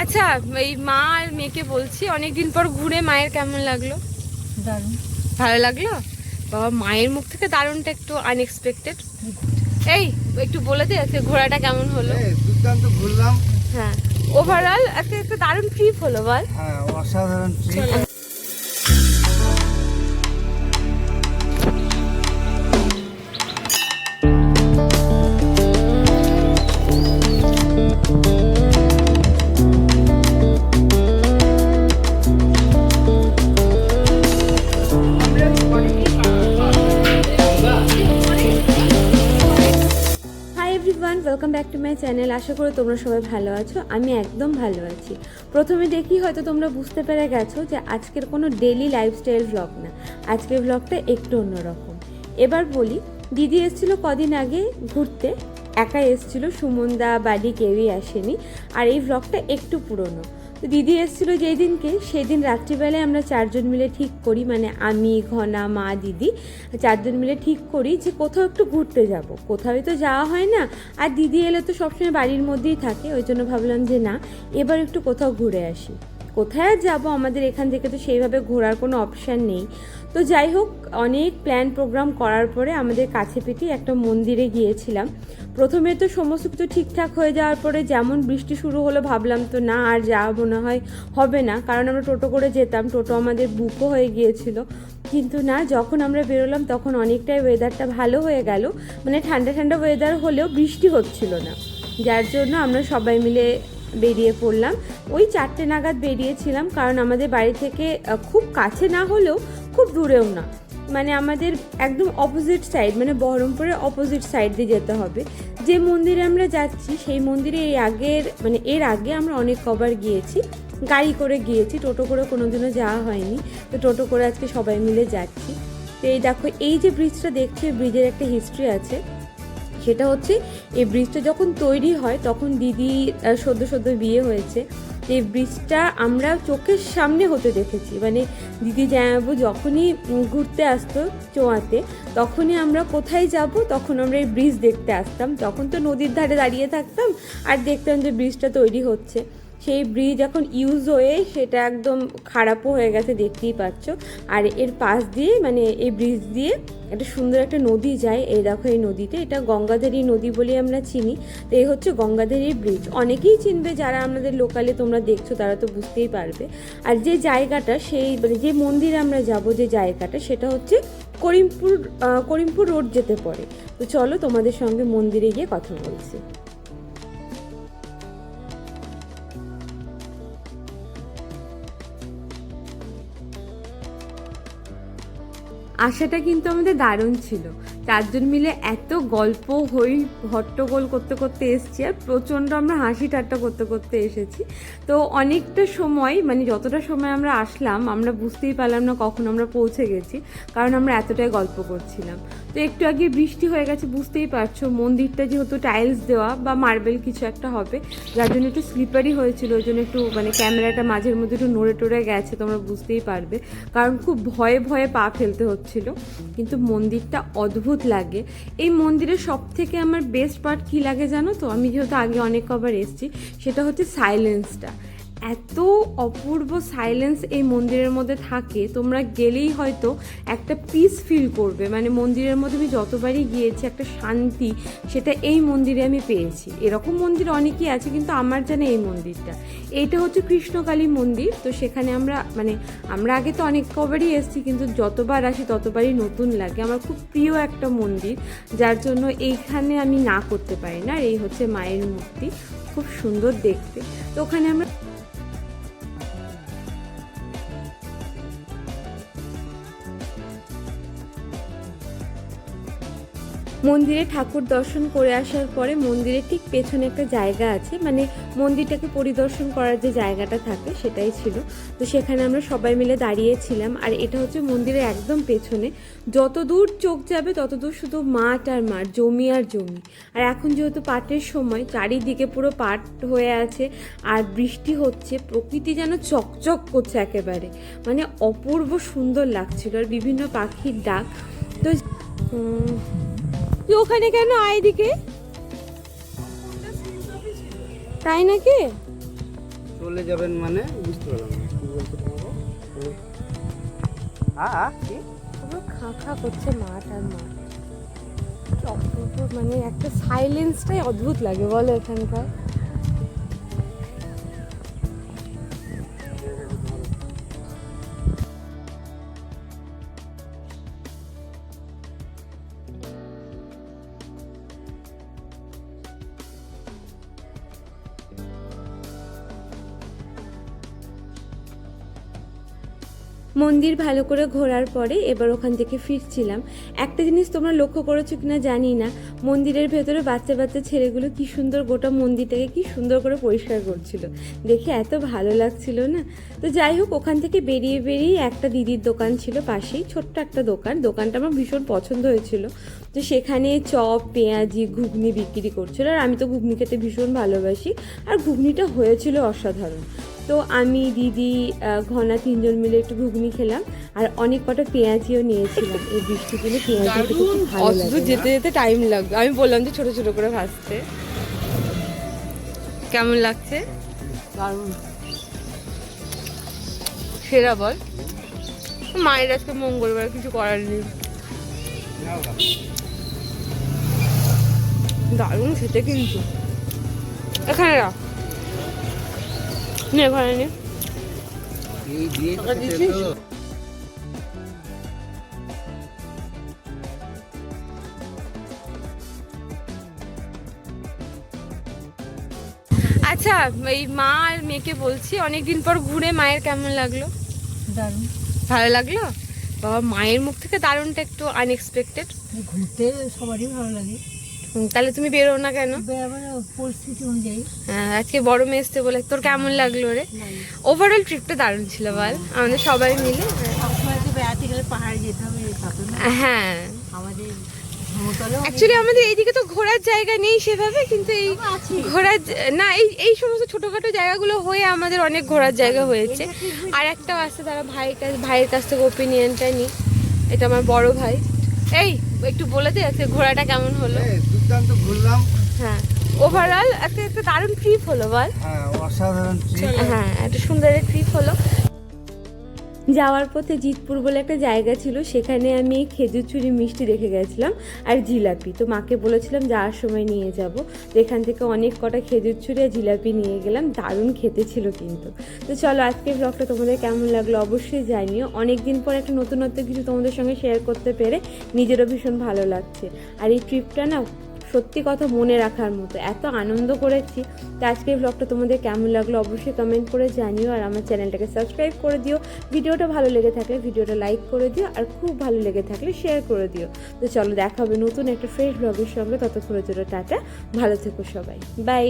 আচ্ছা এই মা আর মেয়েকে বলছি অনেকদিন পর ঘুরে মায়ের কেমন লাগল? দারুণ। ভালো লাগল? বাবা মায়ের মুখ থেকে দারুণটা একটু আনএক্সপেক্টেড এই একটু বলে দে আজকে ঘোরাটা কেমন হলো? দুর্দান্ত ঘুরলাম। হ্যাঁ। ওভারঅল আজকে একটা দারুণ ট্রিপ হলো বল। হ্যাঁ অসাধারণ ট্রিপ মাই চ্যানেল আশা করি তোমরা সবাই ভালো আছো। আমি একদম ভালো আছি। প্রথমে দেখি হয়তো তোমরা বুঝতে পেরে গেছো যে আজকের কোনো ডেলি লাইফস্টাইল ব্লগ না। আজকের ব্লগটা একটু অন্যরকম। এবার বলি, দিদি এসেছিল কদিন আগে ঘুরতে। একা এসেছিল, সুমনদা বাড়ি কেউই আসেনি। আর এই ব্লগটা একটু পুরনো। তো দিদি এসেছিল যেই দিনকে সেই দিন রাত্রিবেলায় আমরা চারজন মিলে ঠিক করি মানে আমি, ঘনা, মা, দিদি, চারজন মিলে ঠিক করি যে কোথাও একটু ঘুরতে যাব। কোথাও তো যাওয়া হয় না, আর দিদি এলে তো সবসময় বাড়ির মধ্যেই থাকে, ওই জন্য ভাবলাম যে না, এবার একটু কোথাও ঘুরে আসি। কোথায় যাব আমাদের এখান থেকে তো সেইভাবে ঘোরার কোনো অপশান নেই। তো যাই হোক, অনেক প্ল্যান প্রোগ্রাম করার পরে আমাদের কাছে পিঠে একটা মন্দিরে গিয়েছিলাম। প্রথমে তো সমস্ত কিছু ঠিকঠাক হয়ে যাওয়ার পরে যেমন বৃষ্টি শুরু হলো ভাবলাম তো না, আর যাওয়া মনে হয় হবে না। কারণ আমরা টোটো করে যেতাম, টোটো আমাদের বুকও হয়ে গিয়েছিল। কিন্তু না, যখন আমরা বেরোলাম তখন অনেকটাই ওয়েদারটা ভালো হয়ে গেল। মানে ঠান্ডা ঠান্ডা ওয়েদার হলেও বৃষ্টি হচ্ছিল না। যার জন্য আমরা সবাই মিলে বেরিয়ে পড়লাম। ওই চারটে নাগাদ বেরিয়েছিলাম কারণ আমাদের বাড়ি থেকে খুব কাছে না হলেও খুব দূরেও না। মানে আমাদের একদম অপোজিট সাইড মানে বহরমপুরের অপোজিট সাইড দিয়ে যেতে হবে। যে মন্দিরে আমরা যাচ্ছি, সেই মন্দিরে এই আগের মানে এর আগে আমরা অনেক কবার গিয়েছি। গাড়ি করে গিয়েছি, টোটো করে কোনোদিনও যাওয়া হয়নি। তো টোটো করে আজকে সবাই মিলে যাচ্ছি। তো এই দেখো, এই যে ব্রিজটা দেখছি ব্রিজের একটা হিস্ট্রি আছে। সেটা হচ্ছে, এই ব্রিজটা যখন তৈরি হয়, তখন দিদি সদ্য সদ্য বিয়ে হয়েছে। এই ব্রিজটা আমরা চোখের সামনে হতে দেখেছি। মানে দিদি জামাবু যখনই ঘুরতে আসতো চোয়াতে তখনই আমরা কোথায় যাব, তখন আমরা এই ব্রিজ দেখতে আসতাম। তখন তো নদীর ধারে দাঁড়িয়ে থাকতাম আর দেখতাম যে ব্রিজটা তৈরি হচ্ছে। সেই ব্রিজ এখন ইউজ হয়ে সেটা একদম খারাপও হয়ে গেছে, দেখতেই পাচ্ছ। আর এর পাশ দিয়ে মানে এই ব্রিজ দিয়ে একটা সুন্দর একটা নদী যায়। এই দেখো এই নদীতে, এটা গঙ্গাধারী নদী বলে আমরা চিনি। তো এই হচ্ছে গঙ্গাধারী ব্রিজ অনেকেই চিনবে, যারা আমাদের লোকালে তোমরা দেখছ, তারা তো বুঝতেই পারবে। আর যে জায়গাটা, সেই মানে যে মন্দিরে আমরা যাব, যে জায়গাটা, সেটা হচ্ছে করিমপুর করিমপুর রোড যেতে পড়ে। তো চলো তোমাদের সঙ্গে মন্দিরে গিয়ে কথা বলছি। আশাটা কিন্তু আমাদের দারুণ ছিল। চারজন মিলে এত গল্প হই হট্টগোল করতে করতে এসেছি আর প্রচণ্ড আমরা হাসি ঠাট্টা করতে করতে এসেছি। তো অনেকটা সময় মানে যতটা সময় আমরা আসলাম, আমরা বুঝতেই পারলাম না কখন আমরা পৌঁছে গেছি, কারণ আমরা এতটাই গল্প করছিলাম। তো একটু আগে বৃষ্টি হয়ে গেছে, বুঝতেই পারছ। মন্দিরটা যেহেতু টাইলস দেওয়া বা মার্বেল কিছু একটা হবে, যার জন্য একটু স্লিপারি হয়েছিল, ওই জন্য একটু মানে ক্যামেরাটা মাঝের মধ্যে একটু নড়ে টড়ে গেছে, তোমরা বুঝতেই পারবে। কারণ খুব ভয়ে ভয়ে পা ফেলতে হচ্ছিল। কিন্তু মন্দিরটা অদ্ভুত লাগে। এই মন্দিরের সব থেকে আমার বেস্ট পার্ট কী লাগে জানো তো? আমি যেহেতু আগে অনেক কবার এসেছি, সেটা হচ্ছে সাইলেন্সটা এত অপূর্ব সাইলেন্স এই মন্দিরের মধ্যে থাকে, তোমরা গেলেই হয়তো একটা পিস ফিল করবে। মানে মন্দিরের মধ্যে আমি যতবারই গিয়েছি, একটা শান্তি, সেটা এই মন্দিরে আমি পেয়েছি। এরকম মন্দির অনেকই আছে, কিন্তু আমার জানা এই মন্দিরটা। এইটা হচ্ছে কৃষ্ণকালী মন্দির, তো সেখানে আমরা মানে আমরা আগে তো অনেক কবারই এসেছি, কিন্তু যতবার আসি, ততবারই নতুন লাগে। আমার খুব প্রিয় একটা মন্দির, যার জন্য এইখানে আমি না করতে পারি না, আর এই হচ্ছে মায়ের মূর্তি। খুব সুন্দর দেখতে। তো ওখানে আমরা মন্দিরে ঠাকুর দর্শন করে আসার পরে মন্দিরের ঠিক পেছনে একটা জায়গা আছে মানে মন্দিরটাকে পরিদর্শন করার যে জায়গাটা থাকে সেটাই ছিল। তো সেখানে আমরা সবাই মিলে দাঁড়িয়েছিলাম আর এটা হচ্ছে মন্দিরের একদম পেছনে। যত দূর চোখ যাবে, তত দূর শুধু মাঠ আর মাঠ, জমি আর জমি। আর এখন যেহেতু পাটের সময়, চারিদিকে পুরো পাট হয়ে আছে আর বৃষ্টি হচ্ছে, প্রকৃতি যেন চকচক করছে একেবারে। মানে অপূর্ব সুন্দর লাগছিল আর বিভিন্ন পাখির ডাক। তো তুই ওখানে কেন আয় দিকে তাই নাকি? চলে যাবেন মানে? বুঝতে পারলাম কি হ্যাঁ হ্যাঁ কি? খা খা করছে মাঠ আর মাঠ কি অপূর্ব মানে একটা সাইলেন্সটাই অদ্ভুত লাগে বলো এখানকার। মন্দির ভালো করে ঘোরার পরে এবার ওখান থেকে ফিরছিলাম। একটা জিনিস তোমরা লক্ষ্য করেছ কিনা জানি না। মন্দিরের ভেতরে বাচ্চা বাচ্চা ছেলেগুলো কি সুন্দর গোটা মন্দিরটাকে কি সুন্দর করে পরিষ্কার করছিল। দেখে এত ভালো লাগছিল না। তো যাই হোক, ওখান থেকে বেরিয়ে বেরিয়ে একটা দিদির দোকান ছিল পাশেই, ছোট্ট একটা দোকান। দোকানটা আমার ভীষণ পছন্দ হয়েছিল। তো সেখানে চপ, পেঁয়াজি, ঘুগনি বিক্রি করছিল। আর আমি তো ঘুগনি খেতে ভীষণ ভালোবাসি। আর ঘুগনিটা হয়েছিল অসাধারণ। তো আমি দিদি ঘনা তিনজন মিলে একটু ঘুগনি খেলাম আর অনেক কটা পেঁয়াজিও নিয়েছিলাম। এই বৃষ্টি দিনে পেঁয়াজি খেতে খুব ভালো লাগে যেতে যেতে টাইম লাগবে আমি বললাম যে ছোট ছোট করে ভাজতে। কেমন লাগছে? দারুণ। সেরা বল। মায়ের আজকে মঙ্গলবার কিছু করার নেই। দারুণ খেতে কিন্তু। এখানে রাখ। নে নে। আচ্ছা এই মা আর মেয়েকে বলছি অনেকদিন পর ঘুরে মায়ের কেমন লাগল? দারুণ। ভালো লাগল? বাবা মায়ের মুখ থেকে দারুণটা একটু আনএক্সপেক্টেড ঘুরতে সবারই ভালো লাগে। তাহলে তুমি বেরো না কেন? পরিস্থিতি অনুযায়ী। হ্যাঁ, আজকে বড় মেয়ে এসছে বলে। তোর কেমন লাগল রে? ওভারঅল ট্রিপটা দারুণ ছিল বল। আমাদের সবাই মিলে। বেড়াতে গেলে পাহাড়ে যেতে হবে হ্যাঁ। আমাদের অ্যাকচুয়ালি আমাদের এইদিকে তো ঘোরার জায়গা নেই সেভাবে কিন্তু এই ঘোরার না এই এই সমস্ত ছোটখাটো জায়গাগুলো হয়ে আমাদের অনেক ঘোরার জায়গা হয়েছে। আর একটাও আছে তারা ভাই কাছ ভাইয়ের কাছ থেকে ওপিনিয়নটা নিই এটা আমার বড় ভাই। এই একটু বলে দে আজকে ঘোরাটা কেমন হলো? দুর্দান্ত ঘুরলাম। হ্যাঁ। ওভারঅল একটা একটা দারুণ ট্রিপ হলো বল। হ্যাঁ অসাধারণ ট্রিপ হ্যাঁ একটা সুন্দর ট্রিপ হলো। যাওয়ার পথে জিতপুর বলে একটা জায়গা ছিল, সেখানে আমি খেজুর চুরি মিষ্টি রেখে গেছিলাম আর জিলাপি। তো মাকে বলেছিলাম, যাওয়ার সময় নিয়ে যাব। তো এখান থেকে অনেক কটা খেজুর চুরি আর জিলাপি নিয়ে গেলাম, দারুণ খেতে ছিল কিন্তু। তো চলো আজকের ব্লগটা তোমাদের কেমন লাগল অবশ্যই জানিও। অনেক দিন পর একটা নতুনত্ব কিছু তোমাদের সঙ্গে শেয়ার করতে পেরে নিজেরও ভীষণ ভালো লাগছে। আর এই ট্রিপটা না সত্যি কথা মনে রাখার মতো। এত আনন্দ করেছি। তো আজকের ব্লগটা তোমাদের কেমন লাগল অবশ্যই কমেন্ট করে জানিও আর আমার চ্যানেলটাকে সাবস্ক্রাইব করে দিও। ভিডিওটা ভালো লেগে থাকলে ভিডিওটা লাইক করে দিও আর খুব ভালো লেগে থাকলে শেয়ার করে দিও। তো চলো দেখা হবে নতুন একটা ফ্রেশ ব্লগের সঙ্গে। ততক্ষণের জন্য টাটা। ভালো থেকো সবাই। বাই